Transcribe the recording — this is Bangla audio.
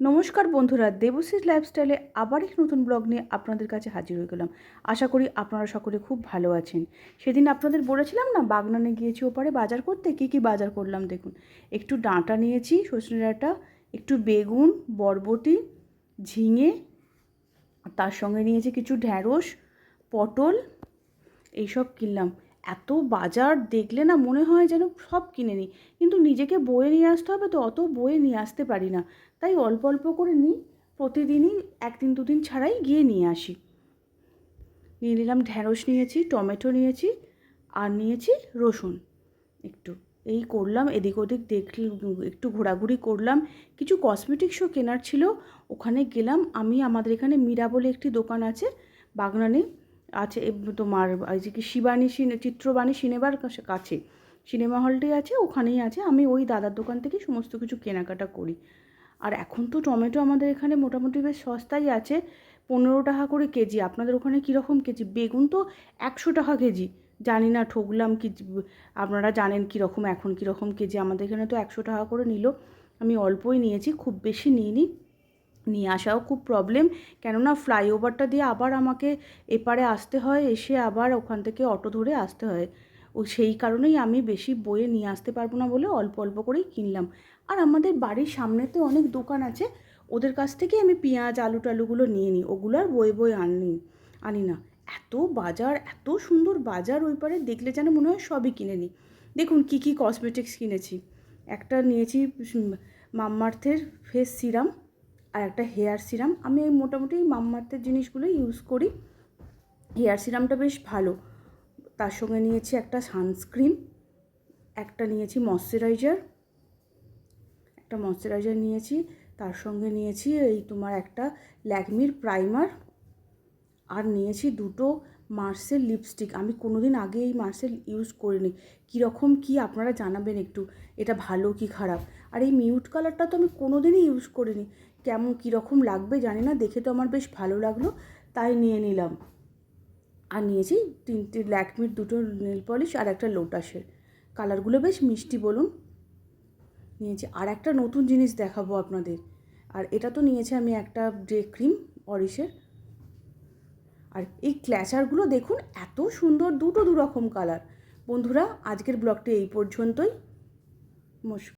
নমস্কার বন্ধুরা দেবশ্রী লাইফস্টাইলে আবার এক নতুন ব্লগ নিয়ে আপনাদের কাছে হাজির হয়ে গেলাম। আশা করি আপনারা সকলে খুব ভালো আছেন। সেদিন আপনাদের বলেছিলাম না, বাগনানে গিয়েছি ওপারে বাজার করতে? কী কী বাজার করলাম দেখুন। একটু ডাঁটা নিয়েছি সজনে ডাঁটা একটু বেগুন, বরবটি, ঝিঙে, তার সঙ্গে নিয়েছি কিছু ঢ্যাঁড়স, পটল, এইসব কিনলাম। এত বাজার দেখলে না মনে হয় যেন সব কিনে নিই। কিন্তু নিজেকে বয়ে নিয়ে আসতে হবে তো অত বয়ে নিয়ে আসতে পারি না। তাই অল্প অল্প করে নিই, প্রতিদিনই একদিন দুদিন ছাড়াই গিয়ে নিয়ে আসি। নিয়ে নিলাম ঢ্যাঁড়স নিয়েছি, টমেটো নিয়েছি, আর নিয়েছি রসুন। একটু এই করলাম, এদিক ওদিক দেখল, একটু ঘোরাঘুরি করলাম। কিছু কসমেটিক্সও কেনার ছিল, ওখানে গেলাম। আমি আমাদের এখানে মীরা বলে একটি দোকান আছে, বাগনানে। আছে তোমার, এই যে কি শিবানী সিনে চিত্রবাণী সিনেমার কাছে- কাছে, সিনেমা হলটি আছে, ওখানেই আছে, আমি ওই দাদার দোকান থেকেই সমস্ত কিছু কেনাকাটা করি। আর এখন তো টমেটো আমাদের এখানে মোটামুটি বেশ সস্তাই আছে, পনেরো টাকা করে কেজি, আপনাদের ওখানে কীরকম কেজি? বেগুন তো একশো টাকা কেজি, জানি না ঠকলাম কি, আপনারা জানেন কীরকম, এখন কীরকম কেজি, আমাদের এখানে তো একশো টাকা করে নিল, আমি অল্পই নিয়েছি, খুব বেশি নিইনি। নিয়ে আসাও খুব প্রবলেম কেননা ফ্লাইওভারটা দিয়ে আবার আমাকে এপারে আসতে হয়, এসে আবার ওখান থেকে অটো ধরে আসতে হয়। ও সেই কারণেই আমি বেশি বয়ে নিয়ে আসতে পারব না বলে অল্প অল্প করেই কিনলাম। আর আমাদের বাড়ির সামনেতে অনেক দোকান আছে, ওদের কাছ থেকে আমি পেঁয়াজ আলু টালুগুলো নিয়ে নিই। ওগুলো আর বয়ে বয়ে আনি আনি না। এত বাজার, এত সুন্দর বাজার ওই পারে দেখলে যেন মনে হয় সবই কিনে নিই। দেখুন কী কী কসমেটিক্স কিনেছি। একটা নিয়েছি মাম্মার্থের ফেস সিরাম আর একটা হেয়ার সিরাম। আমি এই মোটামুটি মাম্মার্থের জিনিসগুলো ইউজ করি। হেয়ার সিরামটা বেশ ভালো। তার সঙ্গে নিয়েছি একটা সানস্ক্রিন, একটা নিয়েছি ময়শ্চারাইজার, একটা ময়শ্চারাইজার নিয়েছি। তার সঙ্গে নিয়েছি এই তোমার একটা ল্যাকমির প্রাইমার, আর নিয়েছি দুটো মার্সেল লিপস্টিক। আমি কোনো দিন আগে এই মার্সেল ইউজ করিনি। কীরকম কী আপনারা জানাবেন একটু? এটা ভালো কি খারাপ? আর এই মিউট কালারটা তো আমি কোনো দিনই ইউজ করিনি। কেমন কীরকম লাগবে জানি না, দেখে তো আমার বেশ ভালো লাগল, তাই নিয়ে নিলাম। আর নিয়েছি তিনটে ল্যাকমির দুটো নেল পলিশ আর একটা লোটাসের। কালারগুলো বেশ মিষ্টি বলুন। নিয়েছি আর একটা নতুন জিনিস দেখাবো আপনাদের। আর এটা তো নিয়েছি আমি একটা ডে ক্রিম, অরিসের। আর এই ক্ল্যাচারগুলো দেখুন, এত সুন্দর দুটো দু রকম কালার বন্ধুরা, আজকের ব্লগটি এই পর্যন্তই। নমস্কার